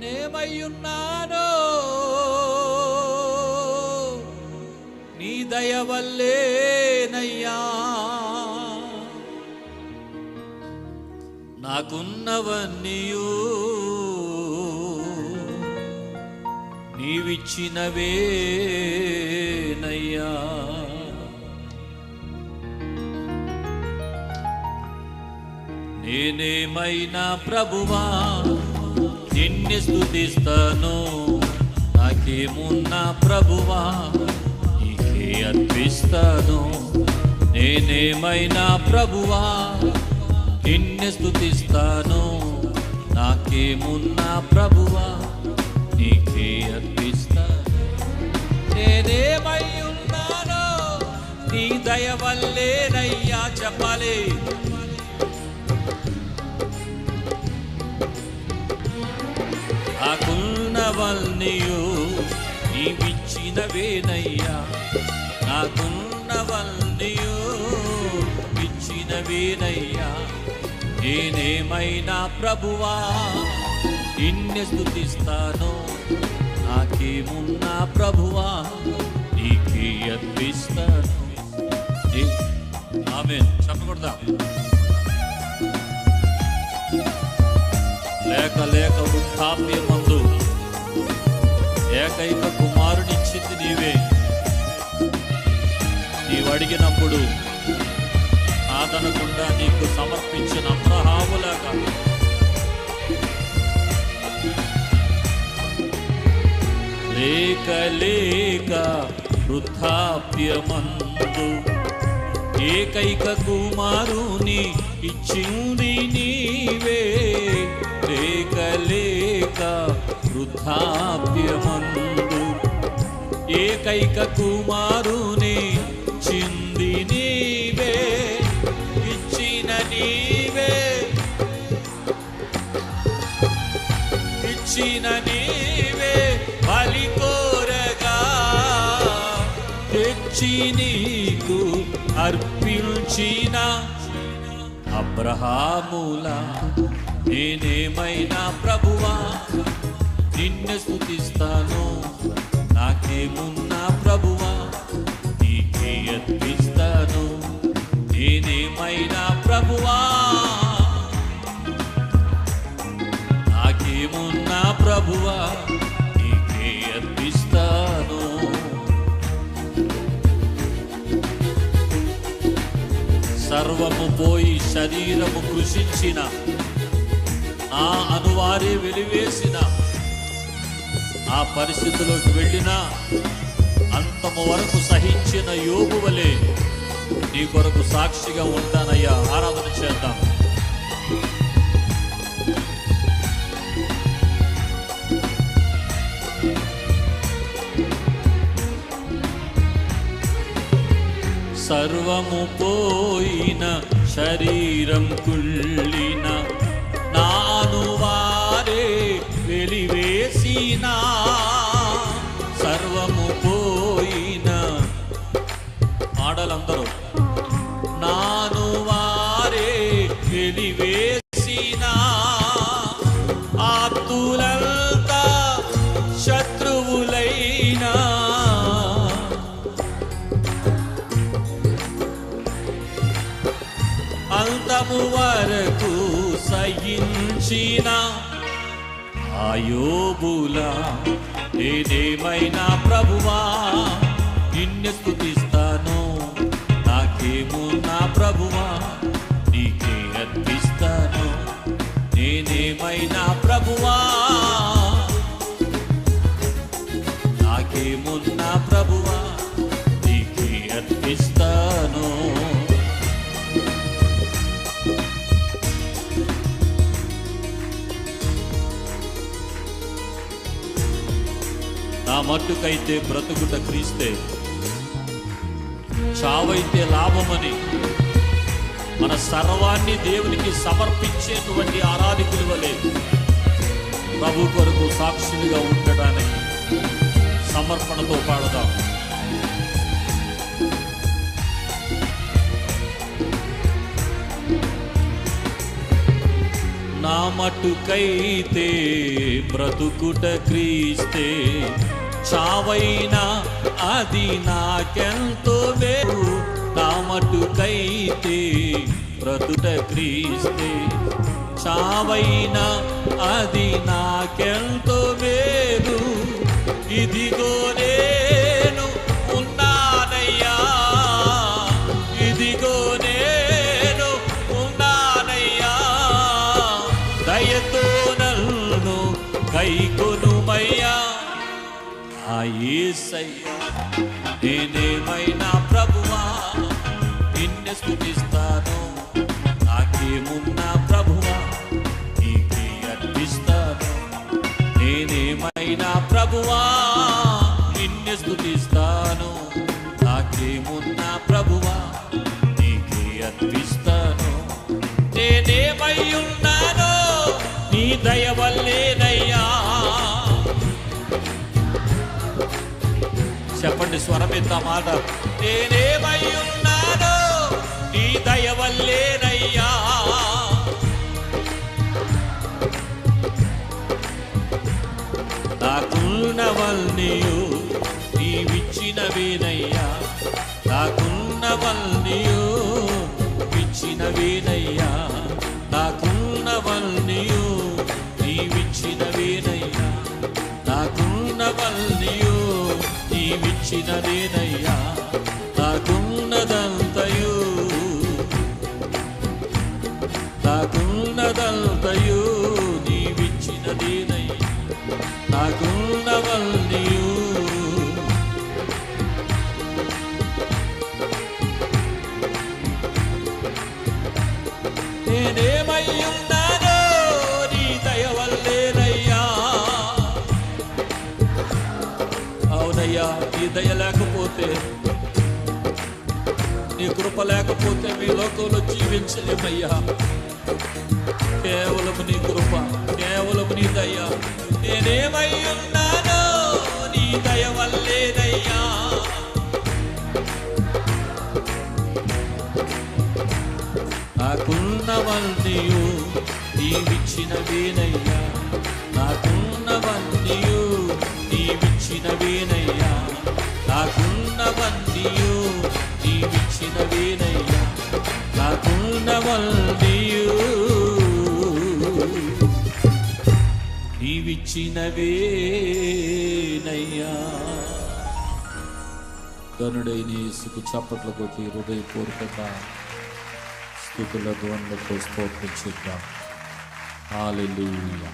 నేనేమై ఉన్నానో నీ దయ వల్లేనయ్యా నాకున్నవన్నీయు. నీవిచ్చినవేనయ్యా నేనేమైనా ప్రభువా? నిన్ను స్థుతిస్తాను నాకేమున్న ప్రభువా? నీకే అర్పిస్తాను. నేనేమైనా ప్రభువా? నిన్ను స్థుతిస్తాను నాకేమున్న ప్రభువా? నీకే అర్పిస్తాను. నేనేమై ఉన్నానో నీ దయ వల్లేనయ్యా చెప్పాలి. నాకున్నవల్నియు నీవిచ్చినవేనయ్యా నాకున్నవల్నియు ఇచ్చినవేనయ్యా నేనేమైనా ప్రభువా? నిన్ను స్థుతిస్తాను నాకేమున్నా ప్రభువా? నీకే అర్పిస్తాను. ఆమె చెప్పకూడదా? లేక లేక వృద్ధాప్యమందు నీకు సమర్పించిన అబ్రహాములాగా లేక లేక వృద్ధాప్యమందు ఏకైక కుమారుని ఇచ్చింది నీవే. లేక లేక వృద్ధాప్యమందు ఏకైక కుమారుని చిందిని నీవే ఇచ్చిన నీవే బలి కోరగా తెచ్చి నీకు అర్పించిన అబ్రహాముల నేనేమైనా ప్రభువా? నిన్ను స్థుతిస్తాను నాకేమున్నా ప్రభువా? నీకే అర్పిస్తాను నేనేమైనా ప్రభువా నాకేమున్నా ప్రభువా నీకే అర్పిస్తాను. సర్వము పోయి శరీరము కృషించిన ఆ అనువారి వెలివేసిన ఆ పరిస్థితిలోకి వెళ్ళినా అంతము వరకు సహించిన యోగు వలె నీ కొరకు సాక్షిగా ఉంటానయ్యా. ఆరాధన చేద్దాం. సర్వము పోయిన శరీరం కుళ్ళిన నాను వారే వెలివేసిన సర్వము పోయిన ఆడలందరూ ఆతులంతా శత్రువులైనా. అంతము వరకు సహించిన ఆయోబుల నేనేమైనా ప్రభువా? నిన్ను స్థుతిస్తాను నాకేమున్నా ప్రభువా? నీకే అర్పిస్తాను నేనేమైనా నా మట్టుకైతే బ్రతుకుట క్రీస్తే. చావైతే లాభమని మన సర్వాన్ని దేవునికి సమర్పించేటువంటి ఆరాధికులు వలె ప్రభు కొరకు సాక్షులుగా ఉండడానికి సమర్పణతో పాడదాం. నా మటుకైతే బ్రతుకుట క్రీస్తే. చావైనా అది నాకెంతో వేరు. నా మటుకైతే బ్రతుట క్రీస్తే. చావైనా అది నాకెంతో వేరు. ఇదిగో కైకొనుమయ్యా ఆ యేసయ్యా నేనేమైనా ప్రభువా? నిన్ను స్థుతిస్తాను నాకేమున్నా ప్రభువా? నీకే అర్పిస్తాను. నేనేమైనా ప్రభువా? నిన్ను స్థుతిస్తాను నాకేమున్నా ప్రభువా? నీకే అర్పిస్తాను. నేనేమై ఉన్నాను నీ దయ చెప్పండి స్వరమిత మాట నేనేమై ఉన్నానో నీ దయ వల్లేనయ్యా నాకున్నవల్నియు నీవిచ్చినవేనయ్యా. నాకున్నవల్నియు ఇచ్చినవేనయ్యా నాకున్నవల్నియు నీవిచ్చినవేనయ్యా. అయ్యా నీ దయ లేకపోతే నీ కృప లేకపోతే మీ లోకంలో జీవించలేమయ్యా. కేవలం నీ కృప కేవలం నీ దయ. నేనేమై ఉన్నానో నీ దయ వల్లేనయ్యా నాకున్నవన్నీయు నీవిచ్చినవేనయ్యా నీవిచ్చినవేనయ్యా ధనుడైన యేసుకు చప్పట్లు కొట్టి హృదయపూర్వక స్థుతుల ధ్వనులతో స్తోత్రం చేద్దాం. హాలెలూయా